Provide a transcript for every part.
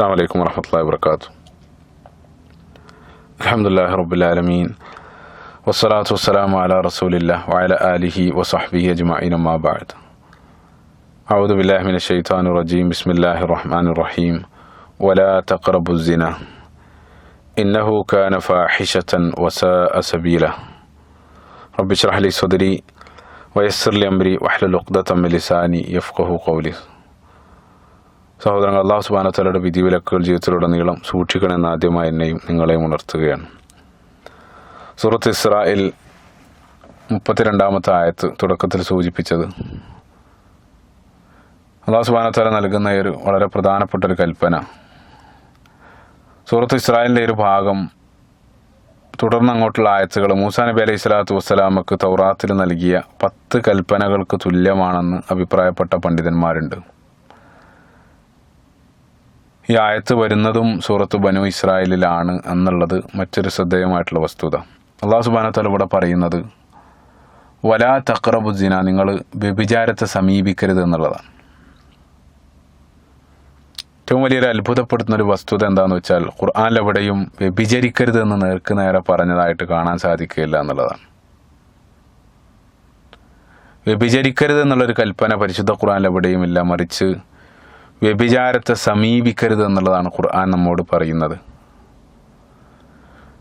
السلام عليكم ورحمة الله وبركاته. الحمد لله رب العالمين والصلاة والسلام على رسول الله وعلى آله وصحبه أجمعين ما بعد. أعوذ بالله من الشيطان الرجيم بسم الله الرحمن الرحيم ولا تقربوا الزنا. إنه كان فاحشة وساء سبيلا. رب اشرح لي صدري ويسر لي أمري واحلل عقدة من لساني يفقه قولي. സഹോദരങ്ങൾ അള്ളാഹു സുബാനത്തലയുടെ വിധിവിലക്കുകൾ ജീവിതത്തിലുടനീളം സൂക്ഷിക്കണമെന്ന് ആദ്യമായി എന്നെയും നിങ്ങളെയും ഉണർത്തുകയാണ്. സൂറത്ത് ഇസ്രായേൽ മുപ്പത്തിരണ്ടാമത്തെ ആയത്ത് തുടക്കത്തിൽ സൂചിപ്പിച്ചത് അള്ളാഹു സുബാനത്തല നൽകുന്ന ഒരു വളരെ പ്രധാനപ്പെട്ട ഒരു കൽപ്പന. സുഹൃത്ത് ഇസ്രായേലിന്റെ ഒരു ഭാഗം തുടർന്ന് അങ്ങോട്ടുള്ള ആയത്തുകൾ മൂസാ നബി അലൈഹി സ്വലാത്തു വസ്സലാമക്ക് തൗറാത്തിൽ നൽകിയ പത്ത് കൽപ്പനകൾക്ക് തുല്യമാണെന്ന് അഭിപ്രായപ്പെട്ട പണ്ഡിതന്മാരുണ്ട്. ഈ ആയത്ത് വരുന്നതും സൂറത്ത് ബനു ഇസ്രായേലിലാണ് എന്നുള്ളത് മറ്റൊരു ശ്രദ്ധേയമായിട്ടുള്ള വസ്തുത. അള്ളാഹു സുബാനത്തല ഇവിടെ പറയുന്നത് വലാ തക്രബുദ്ദീന നിങ്ങൾ വ്യഭിചാരത്തെ സമീപിക്കരുത് എന്നുള്ളതാണ്. ഏറ്റവും വലിയൊരു അത്ഭുതപ്പെടുത്തുന്ന ഒരു വസ്തുത എന്താണെന്ന് വെച്ചാൽ ഖുർആാനിലെവിടെയും വ്യഭിചരിക്കരുത് എന്ന് നേർക്ക് നേരെ പറഞ്ഞതായിട്ട് കാണാൻ സാധിക്കുകയില്ല എന്നുള്ളതാണ്. വ്യഭിചരിക്കരുത് എന്നുള്ളൊരു കൽപ്പന പരിശുദ്ധ ഖുർആാനിലെവിടെയും ഇല്ല. മറിച്ച് വ്യഭിചാരത്തെ സമീപിക്കരുത് എന്നുള്ളതാണ് ഖുർആൻ നമ്മോട് പറയുന്നത്.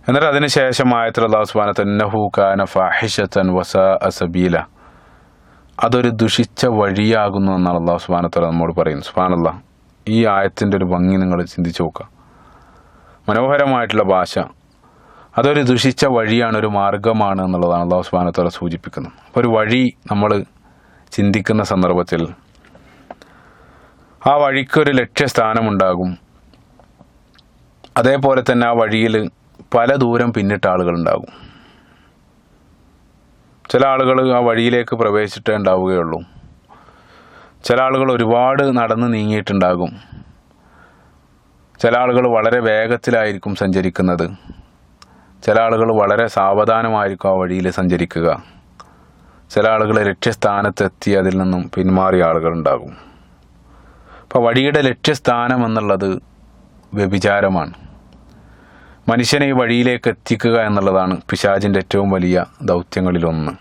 എന്നിട്ട് അതിനുശേഷം ആയത്തിൽ അള്ളാഹു സുബാന തന്നഹു കാന ഫാഹിഷത്തൻ വസ അസബീല അതൊരു ദുഷിച്ച വഴിയാകുന്നു എന്നാണ് അള്ളാഹു സുബാനത്തല നമ്മോട് പറയുന്നത്. സുബാനല്ല ഈ ആയത്തിന്റെ ഒരു ഭംഗി നിങ്ങൾ ചിന്തിച്ചു നോക്കുക. മനോഹരമായിട്ടുള്ള ഭാഷ. അതൊരു ദുഷിച്ച വഴിയാണ് ഒരു മാർഗമാണ് എന്നുള്ളതാണ് അള്ളാഹു സുബാനത്തല സൂചിപ്പിക്കുന്നത്. അപ്പോൾ ഒരു വഴി നമ്മൾ ചിന്തിക്കുന്ന സന്ദർഭത്തിൽ ആ വഴിക്കൊരു ലക്ഷ്യസ്ഥാനമുണ്ടാകും. അതേപോലെ തന്നെ ആ വഴിയിൽ പല ദൂരം പിന്നിട്ട ആളുകളുണ്ടാകും. ചില ആളുകൾ ആ വഴിയിലേക്ക് പ്രവേശിച്ചിട്ടേ ഉണ്ടാവുകയുള്ളൂ. ചില ആളുകൾ ഒരുപാട് നടന്ന് നീങ്ങിയിട്ടുണ്ടാകും. ചില ആളുകൾ വളരെ വേഗത്തിലായിരിക്കും സഞ്ചരിക്കുന്നത്. ചില ആളുകൾ വളരെ സാവധാനമായിരിക്കും ആ വഴിയിൽ സഞ്ചരിക്കുക. ചില ആളുകൾ ലക്ഷ്യസ്ഥാനത്തെത്തി അതിൽ നിന്നും പിന്മാറിയ ആളുകളുണ്ടാകും. അപ്പോൾ വഴിയുടെ ലക്ഷ്യസ്ഥാനം എന്നുള്ളത് വ്യഭിചാരമാണ്. മനുഷ്യനെ ഈ വഴിയിലേക്ക് എത്തിക്കുക എന്നുള്ളതാണ് പിശാജിന്റെ ഏറ്റവും വലിയ ദൗത്യങ്ങളിലൊന്ന്.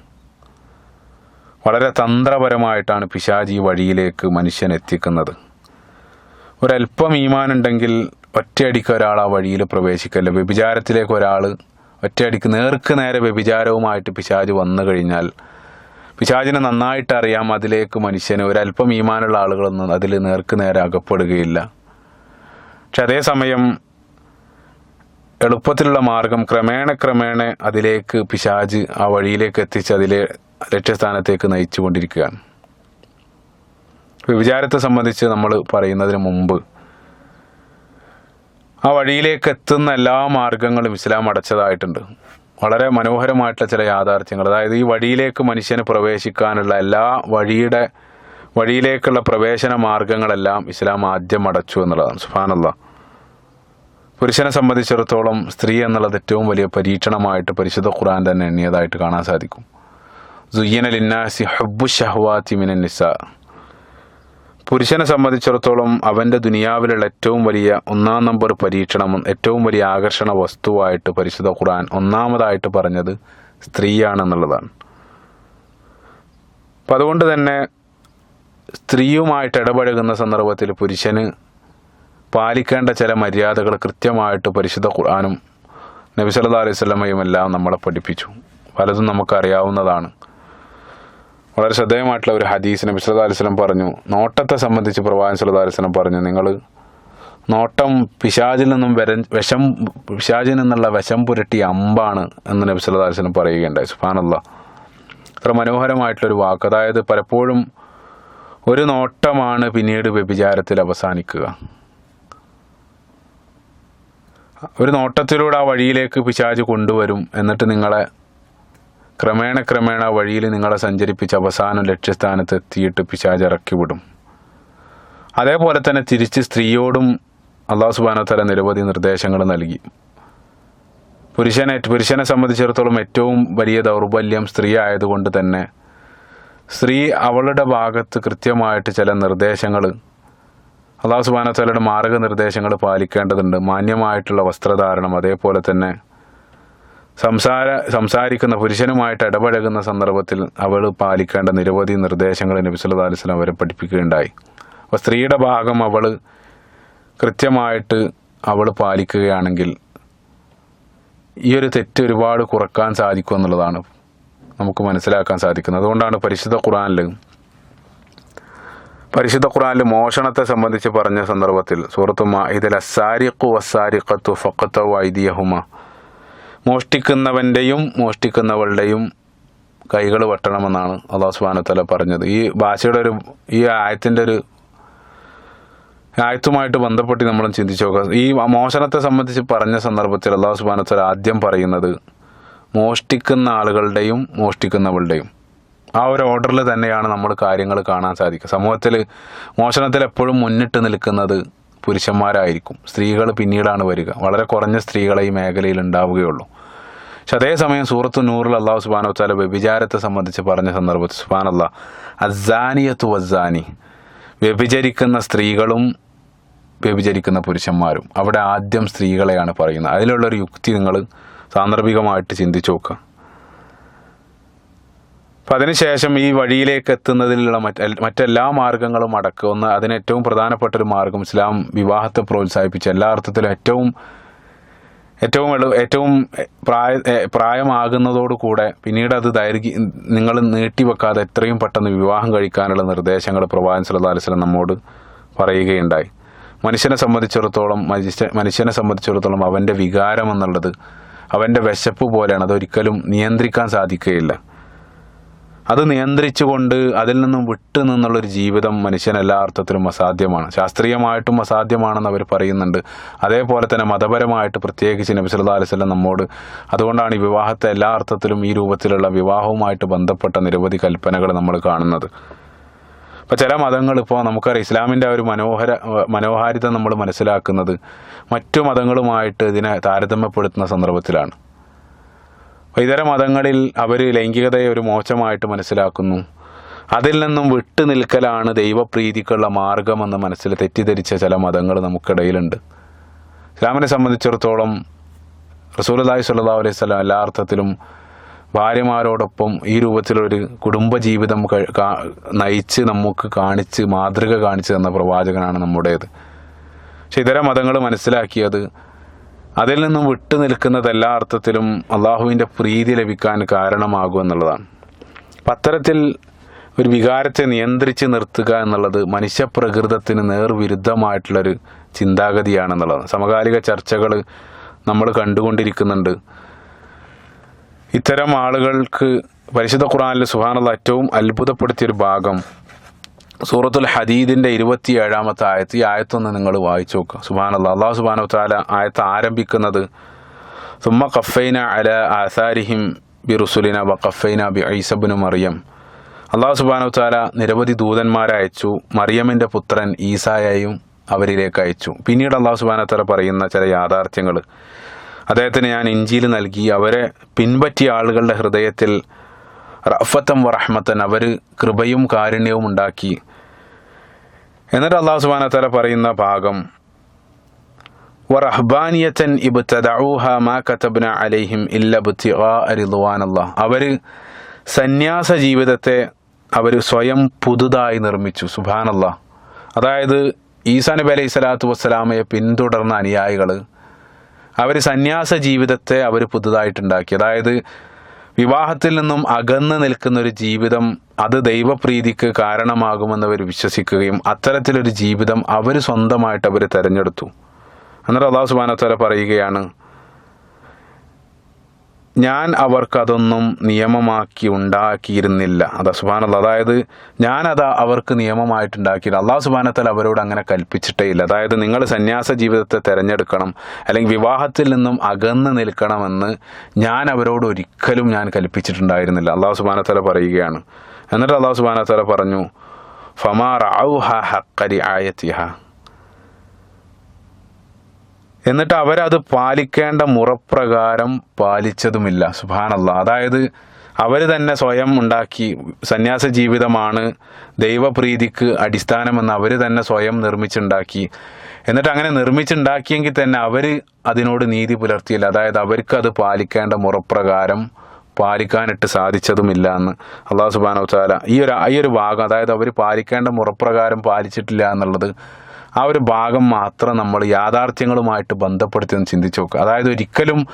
വളരെ തന്ത്രപരമായിട്ടാണ് പിശാജ് ഈ വഴിയിലേക്ക് മനുഷ്യൻ എത്തിക്കുന്നത്. ഒരല്പം ഈമാനുണ്ടെങ്കിൽ ഒറ്റയടിക്ക് ഒരാൾ ആ വഴിയിൽ പ്രവേശിക്കല്ല. വ്യഭിചാരത്തിലേക്ക് ഒരാൾ ഒറ്റയടിക്ക് നേർക്ക് നേരെ വ്യഭിചാരവുമായിട്ട് പിശാജ് വന്നു കഴിഞ്ഞാൽ പിശാചിനെ നന്നായിട്ട് അറിയാം അതിലേക്ക് മനുഷ്യന്. ഒരല്പം ഈമാനുള്ള ആളുകളൊന്നും അതിൽ നേർക്ക് നേരെ അകപ്പെടുകയില്ല. പക്ഷെ അതേസമയം എളുപ്പത്തിലുള്ള മാർഗം ക്രമേണ ക്രമേണ അതിലേക്ക് പിശാജ് ആ വഴിയിലേക്ക് എത്തിച്ച് അതിലെ ലക്ഷ്യസ്ഥാനത്തേക്ക് നയിച്ചു കൊണ്ടിരിക്കുകയാണ്. വിചാരത്തെ സംബന്ധിച്ച് നമ്മൾ പറയുന്നതിന് മുമ്പ് ആ വഴിയിലേക്ക് എത്തുന്ന എല്ലാ മാർഗങ്ങളും ഇസ്ലാം അടച്ചതായിട്ടുണ്ട്. വളരെ മനോഹരമായിട്ടുള്ള ചില യാഥാർത്ഥ്യങ്ങൾ. അതായത് ഈ വഴിയിലേക്ക് മനുഷ്യന് പ്രവേശിക്കാനുള്ള എല്ലാ വഴിയുടെ വഴിയിലേക്കുള്ള പ്രവേശന മാർഗങ്ങളെല്ലാം ഇസ്ലാം ആദ്യം അടച്ചു എന്നുള്ളതാണ്. സുഫാനല്ല പുരുഷനെ സംബന്ധിച്ചിടത്തോളം സ്ത്രീ എന്നുള്ളത് ഏറ്റവും വലിയ പരീക്ഷണമായിട്ട് പരിശുദ്ധ ഖുറാൻ തന്നെ എണ്ണിയതായിട്ട് കാണാൻ സാധിക്കും. സുയ്യന ലിന്നാസി ഹബ്ബു ഷഹ്വാത്തി മിനൻ നിസ. പുരുഷനെ സംബന്ധിച്ചിടത്തോളം അവന്റെ ദുനിയാവിലുള്ള ഏറ്റവും വലിയ ഒന്നാം നമ്പർ പരീക്ഷണം ഏറ്റവും വലിയ ആകർഷണ വസ്തുവായിട്ട് പരിശുദ്ധ ഖുർആൻ ഒന്നാമതായിട്ട് പറഞ്ഞത് സ്ത്രീയാണെന്നുള്ളതാണ്. അപ്പം അതുകൊണ്ട് തന്നെ സ്ത്രീയുമായിട്ട് ഇടപഴകുന്ന സന്ദർഭത്തിൽ പുരുഷന് പാലിക്കേണ്ട ചില മര്യാദകൾ കൃത്യമായിട്ട് പരിശുദ്ധ ഖുർആാനും നബി സല്ലാ അലൈഹി സ്വലമയും എല്ലാം നമ്മളെ പഠിപ്പിച്ചു. പലതും നമുക്കറിയാവുന്നതാണ്. വളരെ ശ്രദ്ധേയമായിട്ടുള്ള ഒരു ഹദീസ് നബി പറഞ്ഞു. നോട്ടത്തെ സംബന്ധിച്ച് പ്രവാചൻ സല്ലാ പറഞ്ഞു നിങ്ങൾ നോട്ടം പിശാചിൽ നിന്നും വര വിഷം പിശാചിൽ നിന്നുള്ള വിഷം പുരട്ടിയ അമ്പാണ് എന്ന് നബി സല്ലാ അലൈഹി സ്വലം പറയുകയുണ്ടായി. സുഫാനല്ല അത്ര മനോഹരമായിട്ടുള്ളൊരു വാക്ക്. അതായത് പലപ്പോഴും ഒരു നോട്ടമാണ് പിന്നീട് വ്യഭിചാരത്തിൽ അവസാനിക്കുക. ഒരു നോട്ടത്തിലൂടെ ആ വഴിയിലേക്ക് പിശാജ് കൊണ്ടുവരും എന്നിട്ട് നിങ്ങളെ ക്രമേണ ക്രമേണ വഴിയിൽ നിങ്ങളെ സഞ്ചരിപ്പിച്ച് അവസാനം ലക്ഷ്യസ്ഥാനത്ത് എത്തിയിട്ട് പിശാജ് ഇറക്കി വിടും. അതേപോലെ തന്നെ തിരിച്ച് സ്ത്രീയോടും അള്ളാഹു സുബാനോത്തല നിരവധി നിർദ്ദേശങ്ങൾ നൽകി. പുരുഷനെ പുരുഷനെ സംബന്ധിച്ചിടത്തോളം ഏറ്റവും വലിയ ദൗർബല്യം സ്ത്രീ ആയതുകൊണ്ട് തന്നെ സ്ത്രീ അവളുടെ ഭാഗത്ത് കൃത്യമായിട്ട് ചില നിർദ്ദേശങ്ങൾ അള്ളാഹു സുബാനോത്തലയുടെ മാർഗനിർദ്ദേശങ്ങൾ പാലിക്കേണ്ടതുണ്ട്. മാന്യമായിട്ടുള്ള വസ്ത്രധാരണം അതേപോലെ തന്നെ സംസാര സംസാരിക്കുന്ന പുരുഷനുമായിട്ട് ഇടപഴകുന്ന സന്ദർഭത്തിൽ അവൾ പാലിക്കേണ്ട നിരവധി നിർദ്ദേശങ്ങൾ നബി സല്ലല്ലാഹു അലൈഹി വസല്ലം അവരെ പഠിപ്പിക്കുകയുണ്ടായി. അപ്പോൾ സ്ത്രീയുടെ ഭാഗം അവൾ കൃത്യമായിട്ട് അവൾ പാലിക്കുകയാണെങ്കിൽ ഈ ഒരു തെറ്റ് ഒരുപാട് കുറയ്ക്കാൻ സാധിക്കും എന്നുള്ളതാണ് നമുക്ക് മനസ്സിലാക്കാൻ സാധിക്കുന്നത്. അതുകൊണ്ടാണ് പരിശുദ്ധ ഖുറാനിൽ പരിശുദ്ധ ഖുറാനിൽ മോഷണത്തെ സംബന്ധിച്ച് പറഞ്ഞ സന്ദർഭത്തിൽ സൂറത്ത് ഇതിൽ അസാരിഖു വസാരിഖത്തു ഫക്കത്തോ വൈദിയഹുമ മോഷ്ടിക്കുന്നവന്റെയും മോഷ്ടിക്കുന്നവളുടെയും കൈകൾ വെട്ടണമെന്നാണ് അള്ളാഹു സുബാനത്തല പറഞ്ഞത്. ഈ ഭാഷയുടെ ഒരു ഈ ആയത്തിന്റെ ഒരു ആയത്തുമായിട്ട് ബന്ധപ്പെട്ട് നമ്മൾ ചിന്തിച്ചു നോക്കുക ഈ മോഷണത്തെ സംബന്ധിച്ച് പറഞ്ഞ സന്ദർഭത്തിൽ അള്ളാഹു സുബാനത്തല ആദ്യം പറയുന്നത് മോഷ്ടിക്കുന്ന ആളുകളുടെയും മോഷ്ടിക്കുന്നവളുടെയും. ആ ഒരു ഓർഡറിൽ തന്നെയാണ് നമ്മൾ കാര്യങ്ങൾ കാണാൻ സാധിക്കുക. സമൂഹത്തിൽ മോഷണത്തിൽ എപ്പോഴും മുന്നിട്ട് നിൽക്കുന്നത് പുരുഷന്മാരായിരിക്കും. സ്ത്രീകൾ പിന്നീടാണ് വരിക. വളരെ കുറഞ്ഞ സ്ത്രീകളെ ഈ മേഖലയിൽ ഉണ്ടാവുകയുള്ളൂ. പക്ഷെ അതേസമയം സൂറത്ത് നൂറിൽ അള്ളാഹു സുബാനോ താല വ്യഭിചാരത്തെ സംബന്ധിച്ച് പറഞ്ഞ സന്ദർഭത്തിൽ സുബാനല്ല അസാനിയത്തു വസാനി വ്യഭിചരിക്കുന്ന സ്ത്രീകളും വ്യഭിചരിക്കുന്ന പുരുഷന്മാരും. അവിടെ ആദ്യം സ്ത്രീകളെയാണ് പറയുന്നത്. അതിലുള്ളൊരു യുക്തി നിങ്ങൾ സാന്ദർഭികമായിട്ട് ചിന്തിച്ചു നോക്കുക. അപ്പം അതിനുശേഷം ഈ വഴിയിലേക്ക് എത്തുന്നതിനുള്ള മറ്റ് മറ്റെല്ലാ മാർഗങ്ങളും അടക്കം ഒന്ന് അതിന് ഏറ്റവും പ്രധാനപ്പെട്ട ഒരു മാർഗം ഇസ്ലാം വിവാഹത്തെ പ്രോത്സാഹിപ്പിച്ച എല്ലാ അർത്ഥത്തിലും ഏറ്റവും ഏറ്റവും എളു ഏറ്റവും പ്രായ പ്രായമാകുന്നതോടുകൂടെ പിന്നീട് അത് ദൈർഘ്യ നിങ്ങൾ നീട്ടിവെക്കാതെ എത്രയും പെട്ടെന്ന് വിവാഹം കഴിക്കാനുള്ള നിർദ്ദേശങ്ങൾ പ്രവാചൻ സല്ലാ അലൈഹി വസല്ലം നമ്മോട് പറയുകയുണ്ടായി. മനുഷ്യനെ സംബന്ധിച്ചിടത്തോളം മനുഷ്യ മനുഷ്യനെ സംബന്ധിച്ചിടത്തോളം അവന്റെ വികാരം എന്നുള്ളത് അവന്റെ വിശപ്പ് പോലെയാണ്. അതൊരിക്കലും നിയന്ത്രിക്കാൻ സാധിക്കുകയില്ല. അത് നിയന്ത്രിച്ചുകൊണ്ട് അതിൽ നിന്നും വിട്ടു നിന്നുള്ളൊരു ജീവിതം മനുഷ്യൻ എല്ലാ അർത്ഥത്തിലും അസാധ്യമാണ്. ശാസ്ത്രീയമായിട്ടും അസാധ്യമാണെന്ന് അവർ പറയുന്നുണ്ട്. അതേപോലെ തന്നെ മതപരമായിട്ട് പ്രത്യേകിച്ച് നബി അലിസ്വല്ലം നമ്മോട് അതുകൊണ്ടാണ് ഈ വിവാഹത്തെ എല്ലാ അർത്ഥത്തിലും ഈ രൂപത്തിലുള്ള വിവാഹവുമായിട്ട് ബന്ധപ്പെട്ട നിരവധി കൽപ്പനകൾ നമ്മൾ കാണുന്നത്. ഇപ്പോൾ ചില മതങ്ങൾ ഇപ്പോൾ നമുക്കറിയാം ഇസ്ലാമിന്റെ ഒരു മനോഹര മനോഹാരിത നമ്മൾ മനസ്സിലാക്കുന്നത് മറ്റു മതങ്ങളുമായിട്ട് ഇതിനെ താരതമ്യപ്പെടുത്തുന്ന സന്ദർഭത്തിലാണ്. ഇതര മതങ്ങളിൽ അവർ ലൈംഗികതയെ ഒരു മോശമായിട്ട് മനസ്സിലാക്കുന്നു. അതിൽ നിന്നും വിട്ടു നിൽക്കലാണ് ദൈവപ്രീതിക്കുള്ള മാർഗമെന്ന് മനസ്സിൽ തെറ്റിദ്ധരിച്ച ചില മതങ്ങൾ നമുക്കിടയിലുണ്ട്. ഇസ്ലാമിനെ സംബന്ധിച്ചിടത്തോളം റസൂലി സല്ലാ അലൈഹി സ്വലം എല്ലാ അർത്ഥത്തിലും ഭാര്യമാരോടൊപ്പം ഈ രൂപത്തിലൊരു കുടുംബജീവിതം നയിച്ച് നമുക്ക് കാണിച്ച് മാതൃക കാണിച്ചു തന്ന പ്രവാചകനാണ് നമ്മുടേത്. പക്ഷെ ഇതര മതങ്ങൾ മനസ്സിലാക്കിയത് അതിൽ നിന്നും വിട്ടു നിൽക്കുന്നത് എല്ലാ അർത്ഥത്തിലും അള്ളാഹുവിന്റെ പ്രീതി ലഭിക്കാൻ കാരണമാകും എന്നുള്ളതാണ്. പത്തരത്തിൽ ഒരു വികാരത്തെ നിയന്ത്രിച്ച് നിർത്തുക എന്നുള്ളത് മനുഷ്യപ്രകൃതത്തിന് നേർവിരുദ്ധമായിട്ടുള്ളൊരു ചിന്താഗതിയാണെന്നുള്ളത് സമകാലിക ചർച്ചകൾ നമ്മൾ കണ്ടുകൊണ്ടിരിക്കുന്നുണ്ട്. ഇത്തരം ആളുകൾക്ക് പരിശുദ്ധ ഖുറാനിൽ സുഹാനുള്ള ഏറ്റവും അത്ഭുതപ്പെടുത്തിയൊരു ഭാഗം സൂറത്തുൽ ഹദീദിന്റെ ഇരുപത്തി ഏഴാമത്തെ ആയത്ത് ഈ ആയത്തൊന്ന് നിങ്ങൾ വായിച്ചു നോക്കുക. സുബാനല്ല അള്ളാഹു സുബാന താല ആയത്ത് ആരംഭിക്കുന്നത് സുമ്മ കഫൈന അല ആസാരിഹിം ബി റുസുലിന വ കഫൈന ബി ഐസബിനു മറിയം. അള്ളാഹു സുബാനു താല നിരവധി ദൂതന്മാരെ അയച്ചു മറിയമിന്റെ പുത്രൻ ഈസായെയും അവരിലേക്ക് അയച്ചു. പിന്നീട് അള്ളാഹു സുബാന താല പറയുന്ന ചില യാഥാർത്ഥ്യങ്ങൾ അദ്ദേഹത്തിന് ഞാൻ ഇഞ്ചിയിൽ നൽകി അവരെ പിൻപറ്റിയ ആളുകളുടെ ഹൃദയത്തിൽ റഫത്തം വറഹ്മത്തൻ അവർ കൃപയും കാരുണ്യവും ഉണ്ടാക്കി. എന്നിട്ട് അള്ളാഹു സുബാന തല പറയുന്ന ഭാഗം വറഹ്ബാനിയത്തൻ ഇബ്തദഊഹ മാ കതബ്ന അലൈഹിം ഇല്ല ബുത്തിഗാ റിദ്വാനല്ലാഹ്. അവർ സന്യാസ ജീവിതത്തെ അവർ സ്വയം പുതുതായി നിർമ്മിച്ചു സുബാനല്ലാ അതായത് ഈസാ നബി അലൈഹി സ്വലാത്തു വസ്സലാമയെ പിന്തുടർന്ന അനുയായികൾ അവർ സന്യാസ ജീവിതത്തെ അവർ പുതുതായിട്ടുണ്ടാക്കി. അതായത് വിവാഹത്തിൽ നിന്നും അകന്നു നിൽക്കുന്ന ഒരു ജീവിതം അത് ദൈവപ്രീതിക്ക് കാരണമാകുമെന്ന് അവർ വിശ്വസിക്കുകയും അത്തരത്തിലൊരു ജീവിതം അവർ സ്വന്തമായിട്ട് അവർ തിരഞ്ഞെടുത്തു. എന്നിട്ട് അള്ളാഹു സുബാനത്തോല പറയുകയാണ് ഞാൻ അവർക്കതൊന്നും നിയമമാക്കി ഉണ്ടാക്കിയിരുന്നില്ല. അതാ സുബാനല്ല അതായത് ഞാനത് അവർക്ക് നിയമമായിട്ടുണ്ടാക്കിയില്ല അള്ളാഹു സുബാനത്തൽ അവരോട് അങ്ങനെ കൽപ്പിച്ചിട്ടേ ഇല്ല. അതായത് നിങ്ങൾ സന്യാസ ജീവിതത്തെ തിരഞ്ഞെടുക്കണം അല്ലെങ്കിൽ വിവാഹത്തിൽ നിന്നും അകന്ന് നിൽക്കണമെന്ന് ഞാൻ അവരോട് ഒരിക്കലും ഞാൻ കൽപ്പിച്ചിട്ടുണ്ടായിരുന്നില്ല. അള്ളാഹു സുബാനത്തല പറയുകയാണ്. എന്നിട്ട് അള്ളാഹു സുബാനത്തല പറഞ്ഞു ഫമാ റാവുഹ ഹക്കരി ആയത്തിഹ എന്നിട്ട് അവരത് പാലിക്കേണ്ട മുറപ്രകാരം പാലിച്ചതുമില്ല. സുഭാനല്ല അതായത് അവർ തന്നെ സ്വയം ഉണ്ടാക്കി സന്യാസ ജീവിതമാണ് ദൈവപ്രീതിക്ക് അടിസ്ഥാനമെന്ന് അവർ തന്നെ സ്വയം നിർമ്മിച്ചുണ്ടാക്കി. എന്നിട്ട് അങ്ങനെ നിർമ്മിച്ചുണ്ടാക്കിയെങ്കിൽ തന്നെ അവർ അതിനോട് നീതി പുലർത്തിയില്ല. അതായത് അവർക്ക് അത് പാലിക്കേണ്ട മുറപ്രകാരം പാലിക്കാനിട്ട് സാധിച്ചതുമില്ല എന്ന് അള്ളാഹു താല ഈ ഒരു ഈ ഒരു ഭാഗം അതായത് അവർ പാലിക്കേണ്ട മുറപ്രകാരം പാലിച്ചിട്ടില്ല എന്നുള്ളത് ആ ഒരു ഭാഗം മാത്രം നമ്മൾ യാഥാർത്ഥ്യങ്ങളുമായിട്ട് ബന്ധപ്പെടുത്തി ഒന്ന് ചിന്തിച്ചു നോക്കുക. അതായത് ഒരിക്കലും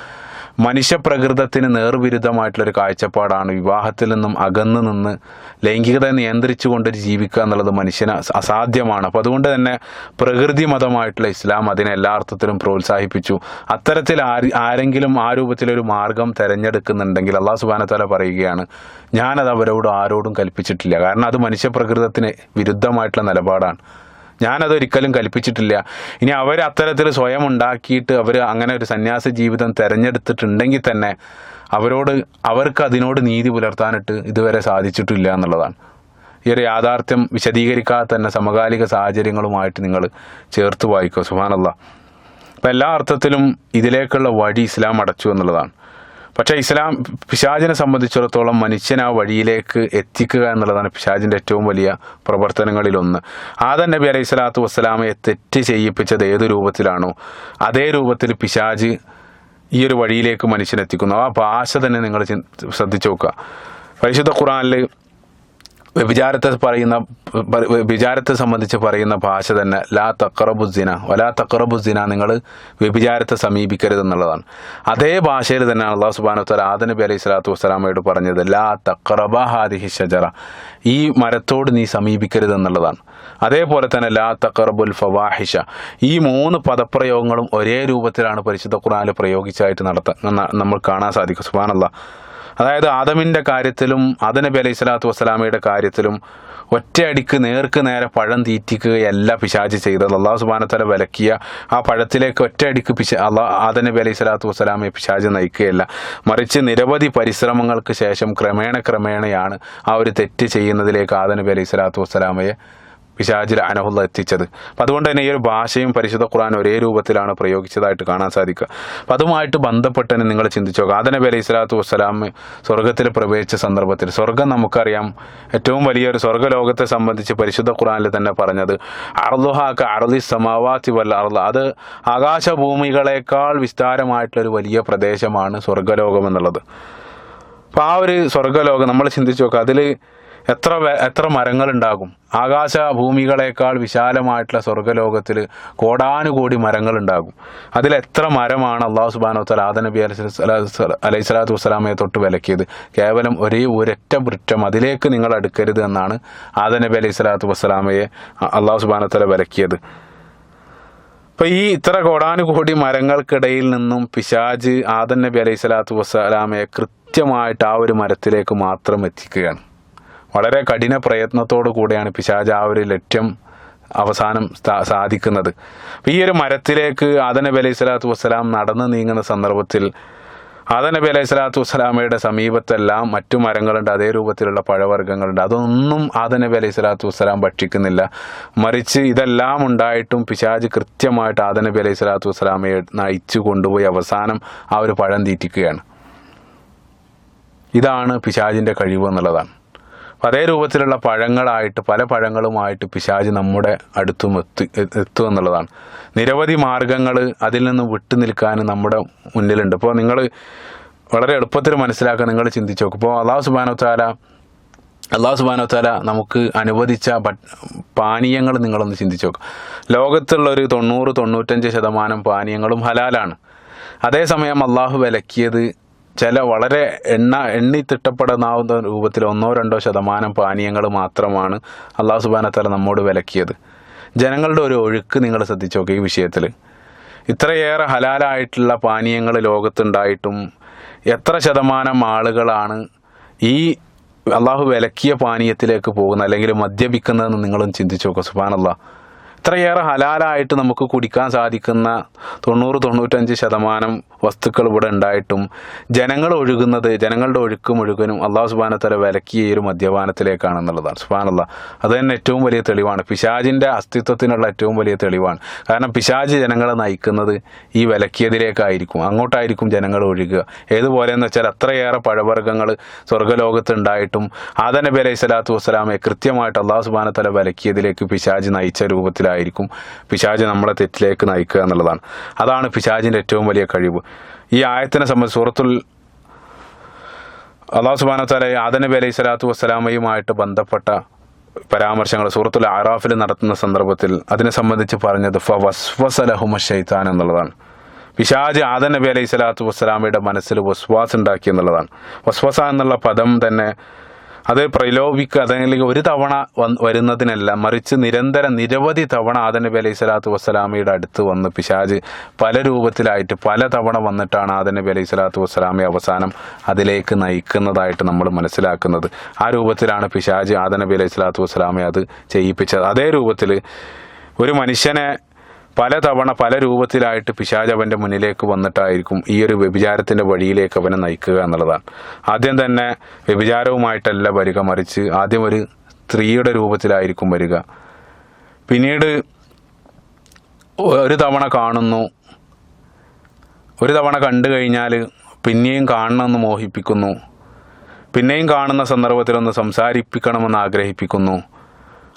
മനുഷ്യപ്രകൃതത്തിന് നേർവിരുദ്ധമായിട്ടുള്ളൊരു കാഴ്ചപ്പാടാണ് വിവാഹത്തിൽ നിന്നും അകന്നു നിന്ന് ലൈംഗികത നിയന്ത്രിച്ചു കൊണ്ട് ജീവിക്കുക എന്നുള്ളത് മനുഷ്യന് അസാധ്യമാണ്. അപ്പോൾ അതുകൊണ്ട് തന്നെ പ്രകൃതി മതമായിട്ടുള്ള ഇസ്ലാം അതിനെ എല്ലാ അർത്ഥത്തിലും പ്രോത്സാഹിപ്പിച്ചു. അത്തരത്തിൽ ആരെങ്കിലും ആ രൂപത്തിലൊരു മാർഗം തിരഞ്ഞെടുക്കുന്നുണ്ടെങ്കിൽ അള്ളാഹു സുബാനത്തല പറയുകയാണ് ഞാനത് അവരോട് ആരോടും കൽപ്പിച്ചിട്ടില്ല. കാരണം അത് മനുഷ്യപ്രകൃതത്തിന് വിരുദ്ധമായിട്ടുള്ള നിലപാടാണ്. ഞാനതൊരിക്കലും കൽപ്പിച്ചിട്ടില്ല. ഇനി അവർ അത്തരത്തിൽ സ്വയം ഉണ്ടാക്കിയിട്ട് അവർ അങ്ങനെ ഒരു സന്യാസ ജീവിതം തിരഞ്ഞെടുത്തിട്ടുണ്ടെങ്കിൽ തന്നെ അവരോട് അവർക്ക് അതിനോട് നീതി പുലർത്താനിട്ട് ഇതുവരെ സാധിച്ചിട്ടില്ല എന്നുള്ളതാണ്. ഈ ഒരു യാഥാർത്ഥ്യം വിശദീകരിക്കാതെ തന്നെ സമകാലിക സാഹചര്യങ്ങളുമായിട്ട് നിങ്ങൾ ചേർത്ത് വായിക്കുക. സുഹാനല്ല അപ്പം എല്ലാ അർത്ഥത്തിലും ഇതിലേക്കുള്ള വഴി ഇസ്ലാം അടച്ചു എന്നുള്ളതാണ്. പക്ഷേ ഇസ്ലാം പിശാചിനെ സംബന്ധിച്ചിടത്തോളം മനുഷ്യൻ ആ വഴിയിലേക്ക് എത്തിക്കുക എന്നുള്ളതാണ് പിശാജിന്റെ ഏറ്റവും വലിയ പ്രവർത്തനങ്ങളിലൊന്ന്. ആദൻ നബി അലൈഹി സ്വലാത്തു വസ്സലാമയെ തെറ്റ് ചെയ്യിപ്പിച്ചത് ഏത് രൂപത്തിലാണോ അതേ രൂപത്തിൽ പിശാജ് ഈ ഒരു വഴിയിലേക്ക് മനുഷ്യനെത്തിക്കുന്നു ആ ഭാഷ തന്നെ നിങ്ങൾ ശ്രദ്ധിച്ചു നോക്കുക. പരിശുദ്ധ ഖുറാനിൽ വ്യഭിചാരത്തെ പറയുന്ന വ്യഭിചാരത്തെ സംബന്ധിച്ച് പറയുന്ന ഭാഷ തന്നെ ലാ തക്കറബുദ്ദീന വലാ തക്കറബുദ്ദീന നിങ്ങൾ വ്യഭിചാരത്തെ സമീപിക്കരുത് എന്നുള്ളതാണ്. അതേ ഭാഷയിൽ തന്നെ അള്ളാഹു സുബാനു ആദനബി ആദ നബി അലൈഹി സ്വലാത്തു വസ്സലാമയോട് പറഞ്ഞത് ലാ തക്കറബ ഹാദിഹി ഷജറ ഈ മരത്തോട് നീ സമീപിക്കരുത് എന്നുള്ളതാണ്. അതേപോലെ തന്നെ ലാ തക്കറബുൽ ഫവാഹിഷ. ഈ മൂന്ന് പദപ്രയോഗങ്ങളും ഒരേ രൂപത്തിലാണ് പരിശുദ്ധ ഖുറാനിൽ പ്രയോഗിച്ചായിട്ട് നടത്താൻ നമ്മൾ കാണാൻ സാധിക്കും. സുബാനല്ല അതായത് ആദമിന്റെ കാര്യത്തിലും ആദ നബി അലൈഹി സ്വലാത്തു വസ്സലാമയുടെ കാര്യത്തിലും ഒറ്റയടിക്ക് നേർക്ക് നേരെ പഴം തീറ്റിക്കുകയല്ല പിശാച് ചെയ്തത്. അള്ളാഹു സുബാനത്തല വിലക്കിയ ആ പഴത്തിലേക്ക് ഒറ്റയടിക്ക് പിശ അള്ളാഹ് ആദനബി അലൈഹി സ്വലാത്തു വസ്സലാമയെ പിശാച് നയിക്കുകയല്ല. മറിച്ച് നിരവധി പരിശ്രമങ്ങൾക്ക് ശേഷം ക്രമേണ ക്രമേണയാണ് ആ ഒരു തെറ്റ് ചെയ്യുന്നതിലേക്ക് ആദനബി അലൈഹി സ്വലാത്തു വസ്സലാമയെ പിശാജിൽ അനഹുള്ള എത്തിച്ചത്. അപ്പം അതുകൊണ്ട് തന്നെ ഈ ഒരു ഭാഷയും പരിശുദ്ധ ഖുർആൻ ഒരേ രൂപത്തിലാണ് പ്രയോഗിച്ചതായിട്ട് കാണാൻ സാധിക്കുക. അപ്പം അതുമായിട്ട് ബന്ധപ്പെട്ട് തന്നെ നിങ്ങൾ ചിന്തിച്ചു നോക്കുക. ആദനബി അലൈഹി സ്വലാത്തു വസ്സലാം സ്വർഗത്തിൽ പ്രവേശിച്ച സന്ദർഭത്തിൽ സ്വർഗം നമുക്കറിയാം. ഏറ്റവും വലിയൊരു സ്വർഗലോകത്തെ സംബന്ധിച്ച് പരിശുദ്ധ ഖുർആനിൽ തന്നെ പറഞ്ഞത് അർലുഹാക്ക അർലി സമാവാത്തി വല്ല അർല അത് ആകാശഭൂമികളെക്കാൾ വിസ്താരമായിട്ടുള്ളൊരു വലിയ പ്രദേശമാണ് സ്വർഗലോകം എന്നുള്ളത് അപ്പോൾ ആ ഒരു സ്വർഗലോകം നമ്മൾ ചിന്തിച്ചു നോക്കുക. അതിൽ എത്ര എത്ര മരങ്ങളുണ്ടാകും? ആകാശ ഭൂമികളേക്കാൾ വിശാലമായിട്ടുള്ള സ്വർഗലോകത്തിൽ കോടാനുകോടി മരങ്ങളുണ്ടാകും. അതിൽ എത്ര മരമാണ് അള്ളാഹു സുബാനോ തല ആദ നബി അലൈഹി സ്വലാത്തു വസ്സലാമയെ തൊട്ട് വിലക്കിയത്? കേവലം ഒരേ ഒരൊറ്റ വൃറ്റം അതിലേക്ക് നിങ്ങൾ അടുക്കരുത് എന്നാണ് ആദ നബി അലൈഹി സ്വലാത്തു വസ്സലാമയെ അള്ളാഹു സുബാനോ തല വിലക്കിയത്. അപ്പോൾ ഈ ഇത്ര കോടാനുകോടി മരങ്ങൾക്കിടയിൽ നിന്നും പിശാജ് ആദൻ നബി അലൈഹി സ്വലാത്തു വസ്സലാമയെ കൃത്യമായിട്ട് ആ ഒരു മരത്തിലേക്ക് മാത്രം എത്തിക്കുകയാണ്. വളരെ കഠിന പ്രയത്നത്തോടു കൂടെയാണ് പിശാജ് ആ ഒരു ലക്ഷ്യം അവസാനം സാധിക്കുന്നത്. ഈ ഒരു മരത്തിലേക്ക് ആദനബി അലൈഹി സ്വലാത്തു വസ്സലാം നടന്നു നീങ്ങുന്ന സന്ദർഭത്തിൽ ആദനബി അലൈഹി സ്വലാത്തു വസ്സലാമയുടെ സമീപത്തെല്ലാം മറ്റു മരങ്ങളുണ്ട് അതേ രൂപത്തിലുള്ള പഴവർഗങ്ങളുണ്ട്. അതൊന്നും ആദനബി അലൈഹി സ്വലാത്തു വസ്സലാം ഭക്ഷിക്കുന്നില്ല. മറിച്ച് ഇതെല്ലാം ഉണ്ടായിട്ടും പിശാജ് കൃത്യമായിട്ട് ആദനബി അലൈഹി സ്വലാത്തു വസ്സലാമയെ നയിച്ചു കൊണ്ടുപോയി അവസാനം ആ ഒരു പഴം തീറ്റിക്കുകയാണ്. ഇതാണ് പിശാജിന്റെ കഴിവ് എന്നുള്ളതാണ്. അതേ രൂപത്തിലുള്ള പഴങ്ങളായിട്ട് പല പഴങ്ങളുമായിട്ട് പിശാജ് നമ്മുടെ അടുത്തും എത്തി എത്തും എന്നുള്ളതാണ്. നിരവധി മാർഗങ്ങൾ അതിൽ നിന്ന് വിട്ടു നിൽക്കാൻ നമ്മുടെ മുന്നിലുണ്ട്. ഇപ്പോൾ നിങ്ങൾ വളരെ എളുപ്പത്തിൽ മനസ്സിലാക്കാൻ നിങ്ങൾ ചിന്തിച്ചു നോക്കും. ഇപ്പോൾ അള്ളാഹു സുബാനോ താല അള്ളാഹു സുബാനോ താല നമുക്ക് അനുവദിച്ച പാനീയങ്ങൾ നിങ്ങളൊന്ന് ചിന്തിച്ചു നോക്കും. ലോകത്തുള്ള ഒരു തൊണ്ണൂറ് തൊണ്ണൂറ്റഞ്ച് ശതമാനം പാനീയങ്ങളും ഹലാലാണ്. അതേസമയം അള്ളാഹു വിലക്കിയത് ചില വളരെ എണ്ണ എണ്ണി തിട്ടപ്പെടുന്നാവുന്ന രൂപത്തിൽ ഒന്നോ രണ്ടോ ശതമാനം പാനീയങ്ങൾ മാത്രമാണ് അള്ളാഹു സുബാന താല നമ്മോട് വിലക്കിയത്. ജനങ്ങളുടെ ഒരു ഒഴുക്ക് നിങ്ങൾ ശ്രദ്ധിച്ചു നോക്കുക ഈ വിഷയത്തിൽ ഇത്രയേറെ ഹലാലായിട്ടുള്ള പാനീയങ്ങൾ ലോകത്തുണ്ടായിട്ടും എത്ര ശതമാനം ആളുകളാണ് ഈ അള്ളാഹു വിലക്കിയ പാനീയത്തിലേക്ക് പോകുന്നത് അല്ലെങ്കിൽ മദ്യപിക്കുന്നതെന്ന് നിങ്ങളും ചിന്തിച്ചു നോക്കുക സുബാനല്ല അത്രയേറെ ഹലാലായിട്ട് നമുക്ക് കുടിക്കാൻ സാധിക്കുന്ന തൊണ്ണൂറ് തൊണ്ണൂറ്റഞ്ച് ശതമാനം വസ്തുക്കൾ ഇവിടെ ഉണ്ടായിട്ടും ജനങ്ങൾ ഒഴുകുന്നത് ജനങ്ങളുടെ ഒഴുക്കും ഒഴുകനും അള്ളാഹു സുബാനത്തല വിലക്കിയ ഒരു മദ്യപാനത്തിലേക്കാണെന്നുള്ളതാണ് സുബാനല്ല അത് തന്നെ ഏറ്റവും വലിയ തെളിവാണ്. പിശാജിന്റെ അസ്തിത്വത്തിനുള്ള ഏറ്റവും വലിയ തെളിവാണ്. കാരണം പിശാജ് ജനങ്ങളെ നയിക്കുന്നത് ഈ വിലക്കിയതിലേക്കായിരിക്കും. അങ്ങോട്ടായിരിക്കും ജനങ്ങൾ ഒഴുകുക. ഏതുപോലെയെന്ന് വെച്ചാൽ അത്രയേറെ പഴവർഗങ്ങൾ സ്വർഗലോകത്ത് ഉണ്ടായിട്ടും ആദ നബി അലൈഹി സ്വലാത്തു വസ്സലാമെ കൃത്യമായിട്ട് അള്ളാഹു സുബാനത്തല വിലക്കിയതിലേക്ക് പിശാജ് നയിച്ച രൂപത്തിലായിരിക്കും പിശാജ് നമ്മളെ തെറ്റിലേക്ക് നയിക്കുക എന്നുള്ളതാണ്. അതാണ് പിശാജിന്റെ ഏറ്റവും വലിയ കഴിവ്. ഈ ആയത്തിനെ സംബന്ധിച്ച് സൂറത്തുൽ അള്ളാഹു സുബാന ആദനബി ആദ നബി അലൈഹി സ്വലാത്തു വസ്സലാമയുമായിട്ട് ബന്ധപ്പെട്ട പരാമർശങ്ങൾ സൂറത്തുൽ ആറാഫിൽ നടത്തുന്ന സന്ദർഭത്തിൽ അതിനെ സംബന്ധിച്ച് പറഞ്ഞത് ഫ വസ്വസലഹുമ ഷെയ്ത്താൻ എന്നുള്ളതാണ്. പിശാജ് ആദൻ നബി അലൈഹി സ്വലാത്തു വസ്സലാമയുടെ മനസ്സിൽ വസ്വാസ് ഉണ്ടാക്കി എന്നുള്ളതാണ്. വസ്വസ എന്നുള്ള പദം തന്നെ അത് പ്രലോഭിക്കുക അതല്ലെങ്കിൽ ഒരു തവണ വരുന്നതിനല്ല മറിച്ച് നിരന്തരം നിരവധി തവണ ആദ നബി അലൈഹി സ്വലാത്തു വസ്സലാമയുടെ അടുത്ത് വന്ന് പിശാജ് പല രൂപത്തിലായിട്ട് പല തവണ വന്നിട്ടാണ് ആദ നബി അലൈഹി സ്വലാത്തു വസ്സലാമെ അവസാനം അതിലേക്ക് നയിക്കുന്നതായിട്ട് നമ്മൾ മനസ്സിലാക്കുന്നത്. ആ രൂപത്തിലാണ് പിശാജ് ആദ നബി അലൈഹി സ്വലാത്തു വസ്സലാമെ അത് ചെയ്യിപ്പിച്ചത്. അതേ രൂപത്തിൽ ഒരു മനുഷ്യനെ പല തവണ പല രൂപത്തിലായിട്ട് പിശാജ് അവന്റെ മുന്നിലേക്ക് വന്നിട്ടായിരിക്കും ഈ ഒരു വ്യഭിചാരത്തിന്റെ വഴിയിലേക്ക് അവനെ നയിക്കുക എന്നുള്ളതാണ്. ആദ്യം തന്നെ വ്യഭിചാരവുമായിട്ടല്ല വരിക മറിച്ച് ആദ്യം ഒരു സ്ത്രീയുടെ രൂപത്തിലായിരിക്കും വരിക. പിന്നീട് ഒരു തവണ കാണുന്നു. ഒരു തവണ കണ്ടു കഴിഞ്ഞാൽ പിന്നെയും കാണണമെന്ന് മോഹിപ്പിക്കുന്നു. പിന്നെയും കാണുന്ന സന്ദർഭത്തിലൊന്ന് സംസാരിപ്പിക്കണമെന്ന് ആഗ്രഹിപ്പിക്കുന്നു.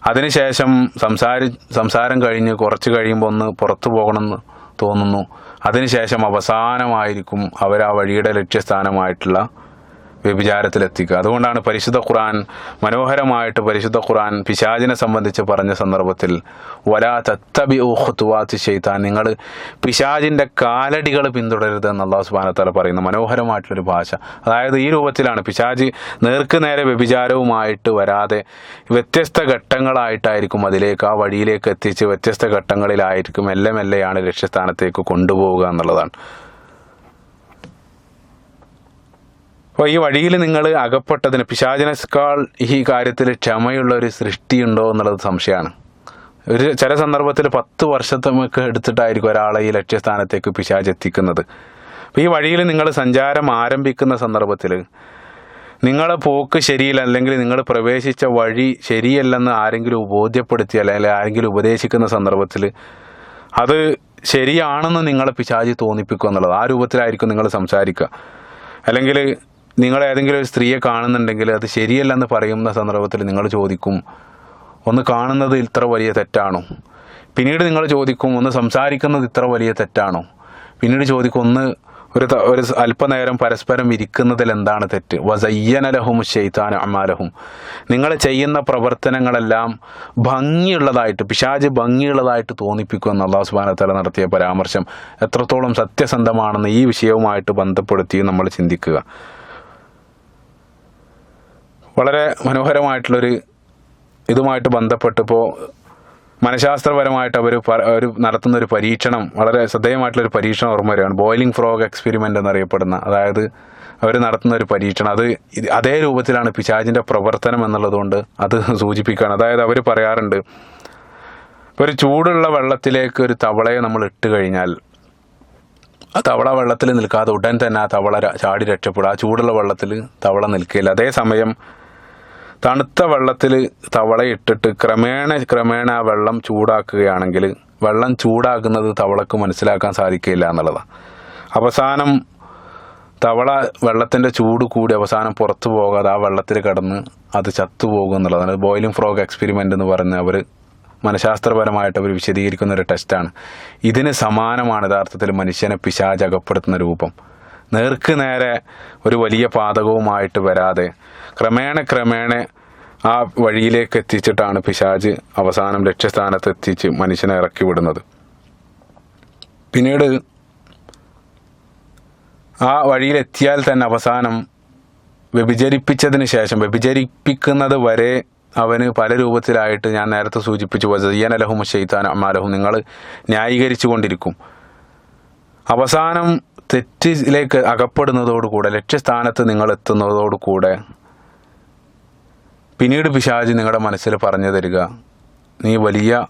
അതിനുശേഷം സംസാരി സംസാരം കഴിഞ്ഞ് കുറച്ച് കഴിയുമ്പോൾ ഒന്ന് പുറത്തു പോകണമെന്ന് തോന്നുന്നു. അതിനുശേഷം അവസാനമായിരിക്കും അവർ ആ വഴിയുടെ ലക്ഷ്യസ്ഥാനമായിട്ടുള്ള വ്യഭിചാരത്തിലെത്തിക്കുക. അതുകൊണ്ടാണ് പരിശുദ്ധ ഖുർആൻ മനോഹരമായിട്ട് പരിശുദ്ധ ഖുർആൻ പിശാചിനെ സംബന്ധിച്ച് പറഞ്ഞ സന്ദർഭത്തിൽ വലാ തത്തബി ചെയ്താൻ നിങ്ങൾ പിശാജിന്റെ കാലടികൾ പിന്തുടരുത് എന്ന് അള്ളാഹു സുബാനത്താല പറയുന്ന. മനോഹരമായിട്ടുള്ളൊരു ഭാഷ. അതായത് ഈ രൂപത്തിലാണ് പിശാജ് നേർക്ക് നേരെ വ്യഭിചാരവുമായിട്ട് വരാതെ വ്യത്യസ്ത ഘട്ടങ്ങളായിട്ടായിരിക്കും അതിലേക്ക് ആ വഴിയിലേക്ക് എത്തിച്ച് വ്യത്യസ്ത ഘട്ടങ്ങളിലായിരിക്കും മെല്ലെ മെല്ലെയാണ് ലക്ഷ്യസ്ഥാനത്തേക്ക് കൊണ്ടുപോവുക എന്നുള്ളതാണ്. അപ്പോൾ ഈ വഴിയിൽ നിങ്ങൾ അകപ്പെട്ടതിന് പിശാചിനേക്കാൾ ഈ കാര്യത്തിൽ ക്ഷമയുള്ള ഒരു സൃഷ്ടിയുണ്ടോ എന്നുള്ളത് സംശയമാണ്. ഒരു ചില സന്ദർഭത്തിൽ പത്ത് വർഷത്തേക്ക് എടുത്തിട്ടായിരിക്കും ഒരാളെ ഈ ലക്ഷ്യസ്ഥാനത്തേക്ക് പിശാചെത്തിക്കുന്നത് അപ്പോൾ ഈ വഴിയിൽ നിങ്ങൾ സഞ്ചാരം ആരംഭിക്കുന്ന സന്ദർഭത്തിൽ നിങ്ങളെ പോക്ക് ശരിയില്ല അല്ലെങ്കിൽ നിങ്ങൾ പ്രവേശിച്ച വഴി ശരിയല്ലെന്ന് ആരെങ്കിലും ബോധ്യപ്പെടുത്തി അല്ലെങ്കിൽ ആരെങ്കിലും ഉപദേശിക്കുന്ന സന്ദർഭത്തിൽ അത് ശരിയാണെന്ന് നിങ്ങളെ പിശാചി തോന്നിപ്പിക്കുക എന്നുള്ളത് ആ രൂപത്തിലായിരിക്കും നിങ്ങൾ സംസാരിക്കുക. അല്ലെങ്കിൽ നിങ്ങൾ ഏതെങ്കിലും ഒരു സ്ത്രീയെ കാണുന്നുണ്ടെങ്കിൽ അത് ശരിയല്ല എന്ന് പറയുന്ന സന്ദർഭത്തിൽ നിങ്ങൾ ചോദിക്കും ഒന്ന് കാണുന്നത് ഇത്ര വലിയ തെറ്റാണോ? പിന്നീട് നിങ്ങൾ ചോദിക്കും ഒന്ന് സംസാരിക്കുന്നത് ഇത്ര വലിയ തെറ്റാണോ? പിന്നീട് ചോദിക്കും ഒന്ന് ഒരു ഒരു അല്പനേരം പരസ്പരം ഇരിക്കുന്നതിൽ എന്താണ് തെറ്റ്? വസയ്യനലഹും ഷെയ്ത്താൻ അമാലഹും. നിങ്ങൾ ചെയ്യുന്ന പ്രവർത്തനങ്ങളെല്ലാം ഭംഗിയുള്ളതായിട്ട് പിശാജ് ഭംഗിയുള്ളതായിട്ട് തോന്നിപ്പിക്കുമെന്ന് അള്ളാഹു സുബാനത്തല നടത്തിയ പരാമർശം എത്രത്തോളം സത്യസന്ധമാണെന്ന് ഈ വിഷയവുമായിട്ട് ബന്ധപ്പെടുത്തി നമ്മൾ ചിന്തിക്കുക. വളരെ മനോഹരമായിട്ടുള്ളൊരു ഇതുമായിട്ട് ബന്ധപ്പെട്ടിപ്പോൾ മനഃശാസ്ത്രപരമായിട്ട് അവർ ഒരു നടത്തുന്ന ഒരു പരീക്ഷണം വളരെ ശ്രദ്ധേയമായിട്ടുള്ളൊരു പരീക്ഷണം ഓർമ്മ വരികയാണ്. ബോയിലിംഗ് ഫ്രോഗ് എക്സ്പെരിമെന്റ് എന്നറിയപ്പെടുന്ന അതായത് അവർ നടത്തുന്ന ഒരു പരീക്ഷണം. അത് അതേ രൂപത്തിലാണ് പിശാചിന്റെ പ്രവർത്തനം എന്നുള്ളതുകൊണ്ട് അത് സൂചിപ്പിക്കുകയാണ്. അതായത് അവർ പറയാറുണ്ട് ഇപ്പോൾ ഒരു ചൂടുള്ള വെള്ളത്തിലേക്ക് ഒരു തവളയെ നമ്മൾ ഇട്ട് കഴിഞ്ഞാൽ ആ തവള വെള്ളത്തിൽ നിൽക്കാതെ ഉടൻ തന്നെ ആ തവള ചാടി രക്ഷപ്പെടും. ആ ചൂടുള്ള വെള്ളത്തിൽ തവള നിൽക്കില്ല. അതേസമയം തണുത്ത വെള്ളത്തിൽ തവള ഇട്ടിട്ട് ക്രമേണ ക്രമേണ ആ വെള്ളം ചൂടാക്കുകയാണെങ്കിൽ വെള്ളം ചൂടാക്കുന്നത് തവളക്ക് മനസ്സിലാക്കാൻ സാധിക്കില്ല എന്നുള്ളതാണ് അവസാനം തവള വെള്ളത്തിന്റെ ചൂട് കൂടി അവസാനം പുറത്തു പോകാതെ ആ വെള്ളത്തിൽ കിടന്ന് അത് ചത്തുപോകും എന്നുള്ളതാണ്. ബോയിലിംഗ് ഫ്രോഗ് എക്സ്പെരിമെന്റ് എന്ന് പറഞ്ഞ് അവർ മനഃശാസ്ത്രപരമായിട്ട് അവർ വിശദീകരിക്കുന്ന ഒരു ടെസ്റ്റാണ് ഇതിന് സമാനമാണ് യഥാർത്ഥത്തിൽ മനുഷ്യനെ പിശാചകപ്പെടുത്തുന്ന രൂപം. നേർക്ക് നേരെ ഒരു വലിയ പാതകവുമായിട്ട് വരാതെ ക്രമേണ ക്രമേണ ആ വഴിയിലേക്ക് എത്തിച്ചിട്ടാണ് പിശാജ് അവസാനം ലക്ഷ്യസ്ഥാനത്ത് എത്തിച്ച് മനുഷ്യനെ ഇറക്കി വിടുന്നത്. പിന്നീട് ആ വഴിയിലെത്തിയാൽ തന്നെ അവസാനം വ്യഭിചരിപ്പിച്ചതിന് ശേഷം വ്യഭിചരിപ്പിക്കുന്നത് വരെ അവന് പല രൂപത്തിലായിട്ട് ഞാൻ നേരത്തെ സൂചിപ്പിച്ചു വസയ്യൻ അലഹും ഷെയ്ത്താൻ അമ്മാലഹും നിങ്ങൾ ന്യായീകരിച്ചു കൊണ്ടിരിക്കും അവസാനം തെറ്റിലേക്ക് അകപ്പെടുന്നതോടുകൂടെ ലക്ഷ്യസ്ഥാനത്ത് നിങ്ങൾ എത്തുന്നതോടുകൂടെ പിന്നീട് പിശാജ് നിങ്ങളുടെ മനസ്സിൽ പറഞ്ഞു തരിക നീ വലിയ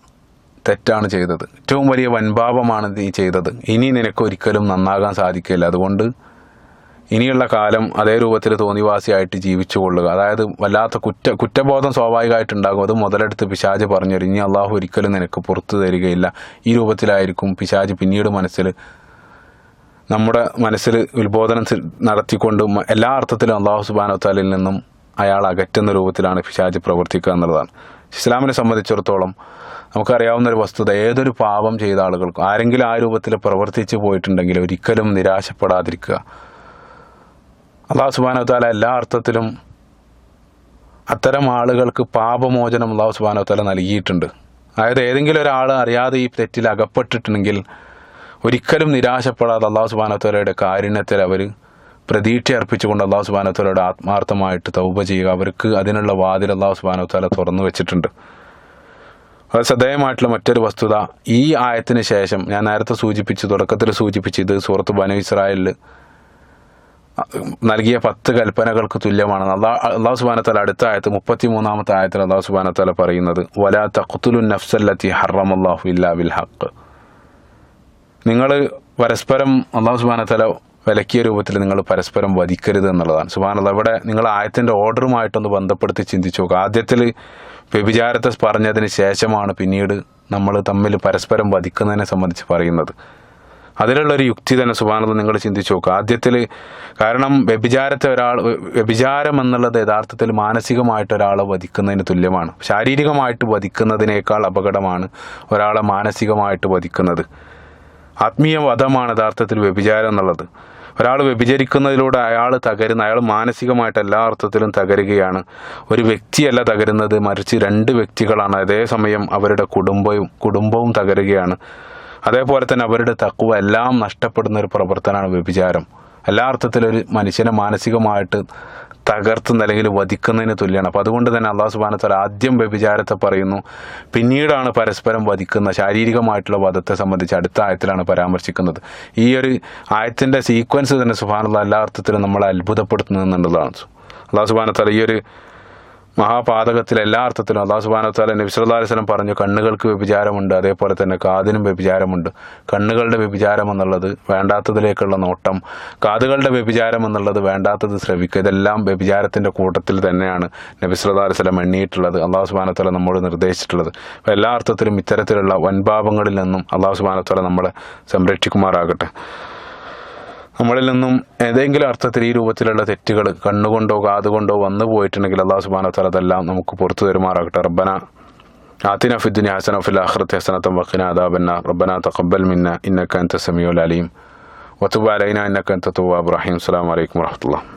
തെറ്റാണ് ചെയ്തത്. ഏറ്റവും വലിയ വൻപാപമാണ് നീ ചെയ്തത്. ഇനി നിനക്ക് ഒരിക്കലും നന്നാകാൻ സാധിക്കില്ല. അതുകൊണ്ട് ഇനിയുള്ള കാലം അതേ രൂപത്തിൽ തോന്നിവാസിയായിട്ട് ജീവിച്ചു കൊള്ളുക. അതായത് വല്ലാത്ത കുറ്റ കുറ്റബോധം സ്വാഭാവികമായിട്ടുണ്ടാകും അത് മുതലെടുത്ത് പിശാജ് പറഞ്ഞു ഇനി അള്ളാഹു ഒരിക്കലും നിനക്ക് പുറത്തു തരികയില്ല. ഈ രൂപത്തിലായിരിക്കും പിശാജ് പിന്നീട് മനസ്സിൽ നമ്മുടെ മനസ്സിൽ ഉത്ബോധനം നടത്തിക്കൊണ്ടും എല്ലാ അർത്ഥത്തിലും അള്ളാഹു സുബാനോത്താലിൽ നിന്നും അയാൾ അകറ്റുന്ന രൂപത്തിലാണ് പിശാജ് പ്രവർത്തിക്കുക എന്നുള്ളതാണ്. ഇസ്ലാമിനെ സംബന്ധിച്ചിടത്തോളം നമുക്കറിയാവുന്ന ഒരു വസ്തുത ഏതൊരു പാപം ചെയ്ത ആളുകൾക്കും ആരെങ്കിലും ആ രൂപത്തിൽ പ്രവർത്തിച്ചു പോയിട്ടുണ്ടെങ്കിൽ ഒരിക്കലും നിരാശപ്പെടാതിരിക്കുക. അള്ളാഹു സുബാനോത്താല എല്ലാ അർത്ഥത്തിലും അത്തരം ആളുകൾക്ക് പാപമോചനം അള്ളാഹു സുബാനോത്താല നൽകിയിട്ടുണ്ട്. അതായത് ഏതെങ്കിലും ഒരാൾ അറിയാതെ ഈ തെറ്റിൽ അകപ്പെട്ടിട്ടുണ്ടെങ്കിൽ ഒരിക്കലും നിരാശപ്പെടാതെ അള്ളാഹു സുബാനത്തോലയുടെ കാരുണ്യത്തിൽ അവർ പ്രതീക്ഷ അർപ്പിച്ചുകൊണ്ട് അള്ളാഹു സുബാനത്തോലയുടെ ആത്മാർത്ഥമായിട്ട് തൗബ ചെയ്യുക. അവർക്ക് അതിനുള്ള വാതിൽ അള്ളാഹു സുബാനത്തോല തുറന്നു വെച്ചിട്ടുണ്ട്. വളരെ ശ്രദ്ധേയമായിട്ടുള്ള മറ്റൊരു വസ്തുത ഈ ആയത്തിന് ശേഷം ഞാൻ നേരത്തെ സൂചിപ്പിച്ചു തുടക്കത്തിൽ സൂചിപ്പിച്ചു ഇത് സൂറത്ത് ബനു ഇസ്രായേലിൽ നൽകിയ പത്ത് കൽപ്പനകൾക്ക് തുല്യമാണ്. അള്ളാ അള്ളാഹു സുബാനത്തല അടുത്ത ആയത്ത് മുപ്പത്തി മൂന്നാമത്തെ ആയത്തിൽ അള്ളാഹു സുബാനത്തല പറയുന്നത് വലാ തഖ്തുലു നഫ്സല്ലത്തി ഹറമല്ലാഹു ഇല്ലാ ബിൽ ഹക്ക് നിങ്ങൾ പരസ്പരം അള്ളാഹു സുബാനത്തല വിലക്കിയ രൂപത്തിൽ നിങ്ങൾ പരസ്പരം വധിക്കരുത് എന്നുള്ളതാണ്. സുബാനുള്ള ഇവിടെ നിങ്ങൾ ആയത്തിന്റെ ഓർഡറുമായിട്ടൊന്ന് ബന്ധപ്പെടുത്തി ചിന്തിച്ചു നോക്കുക ആദ്യത്തിൽ വ്യഭിചാരത്തെ പറഞ്ഞതിന് ശേഷമാണ് പിന്നീട് നമ്മൾ തമ്മിൽ പരസ്പരം വധിക്കുന്നതിനെ സംബന്ധിച്ച് പറയുന്നത്. അതിലുള്ളൊരു യുക്തി തന്നെ സുബാനത് നിങ്ങൾ ചിന്തിച്ചു നോക്കുക ആദ്യത്തിൽ കാരണം വ്യഭിചാരത്തെ ഒരാൾ വ്യഭിചാരം എന്നുള്ളത് യഥാർത്ഥത്തിൽ മാനസികമായിട്ട് ഒരാളെ വധിക്കുന്നതിന് തുല്യമാണ്. ശാരീരികമായിട്ട് വധിക്കുന്നതിനേക്കാൾ അപകടമാണ് ഒരാളെ മാനസികമായിട്ട് വധിക്കുന്നത്. ആത്മീയ വധമാണ് യഥാർത്ഥത്തിൽ വ്യഭിചാരം എന്നുള്ളത്. ഒരാൾ വ്യഭിചരിക്കുന്നതിലൂടെ അയാൾ തകരുന്ന അയാൾ മാനസികമായിട്ട് എല്ലാ അർത്ഥത്തിലും തകരുകയാണ്. ഒരു വ്യക്തിയല്ല തകരുന്നത് മറിച്ച് രണ്ട് വ്യക്തികളാണ്. അതേസമയം അവരുടെ കുടുംബവും കുടുംബവും തകരുകയാണ്. അതേപോലെ തന്നെ അവരുടെ തക്കുവ എല്ലാം നഷ്ടപ്പെടുന്ന ഒരു പ്രവർത്തനമാണ് വ്യഭിചാരം. എല്ലാ അർത്ഥത്തിലും ഒരു മനുഷ്യനെ മാനസികമായിട്ട് തകർത്തുന്ന അല്ലെങ്കിൽ വധിക്കുന്നതിന് തുല്യമാണ് അപ്പോൾ അതുകൊണ്ട് തന്നെ അള്ളാഹു സുബാനത്തല ആദ്യം വ്യഭിചാരത്തെ പറയുന്നു. പിന്നീടാണ് പരസ്പരം വധിക്കുന്ന ശാരീരികമായിട്ടുള്ള വധത്തെ സംബന്ധിച്ച് അടുത്ത ആയത്തിലാണ് പരാമർശിക്കുന്നത്. ഈ ഒരു ആയത്തിന്റെ സീക്വൻസ് തന്നെ സുബാനുള്ള എല്ലാ അർത്ഥത്തിലും നമ്മളെ അത്ഭുതപ്പെടുത്തുന്നു എന്നുള്ളതാണ് അള്ളാഹു സുബാനത്തല ഈ ഒരു മഹാപാതകത്തിൽ എല്ലാ അർത്ഥത്തിലും അള്ളാഹു സുബാനത്താല നബി സല്ലല്ലാഹു അലൈഹി വസല്ലം പറഞ്ഞു കണ്ണുകൾക്ക് വ്യഭിചാരമുണ്ട്. അതേപോലെ തന്നെ കാതിനും വ്യഭിചാരമുണ്ട്. കണ്ണുകളുടെ വ്യഭിചാരം എന്നുള്ളത് വേണ്ടാത്തതിലേക്കുള്ള നോട്ടം കാതുകളുടെ വ്യഭിചാരം എന്നുള്ളത് വേണ്ടാത്തത് ശ്രവിക്കുക. ഇതെല്ലാം വ്യഭിചാരത്തിന്റെ കൂട്ടത്തിൽ തന്നെയാണ് നബി സല്ലല്ലാഹു അലൈഹി വസല്ലം എണ്ണിയിട്ടുള്ളത് അള്ളാഹു സുബാനത്താല നമ്മോട് നിർദ്ദേശിച്ചിട്ടുള്ളത്. എല്ലാ അർത്ഥത്തിലും ഇത്തരത്തിലുള്ള വൻപാപങ്ങളിൽ നിന്നും അള്ളാഹു സുബാനത്താല നമ്മളെ സംരക്ഷിക്കുമാറാകട്ടെ. നമ്മളിൽ നിന്നും ഏതെങ്കിലും അർത്ഥത്തിൽ ഈ രൂപത്തിലുള്ള തെറ്റുകൾ കണ്ണുകൊണ്ടോ കാതുകൊണ്ടോ വന്നു പോയിട്ടുണ്ടെങ്കിൽ അള്ളാഹു സുബാന തല അതെല്ലാം നമുക്ക് പുറത്തു തരുമാറാകട്ടെ. റബ്ബന ആത്തിന ഫിദ്ദുനി ഹസന ഫിൽ ആഖിറത്തി ഹസനത്തം വഖിന അദാബന്ന. റബ്ബന തഖബ്ബൽ മിന്ന ഇന്നക അൻത സമീഉൽ അലീം. വതുബ് അലൈന ഇന്നക അൻത തവ്വാബുർ റഹീം. അസ്സലാമു അലൈക്കും വറഹ്മത്തുള്ളാഹി.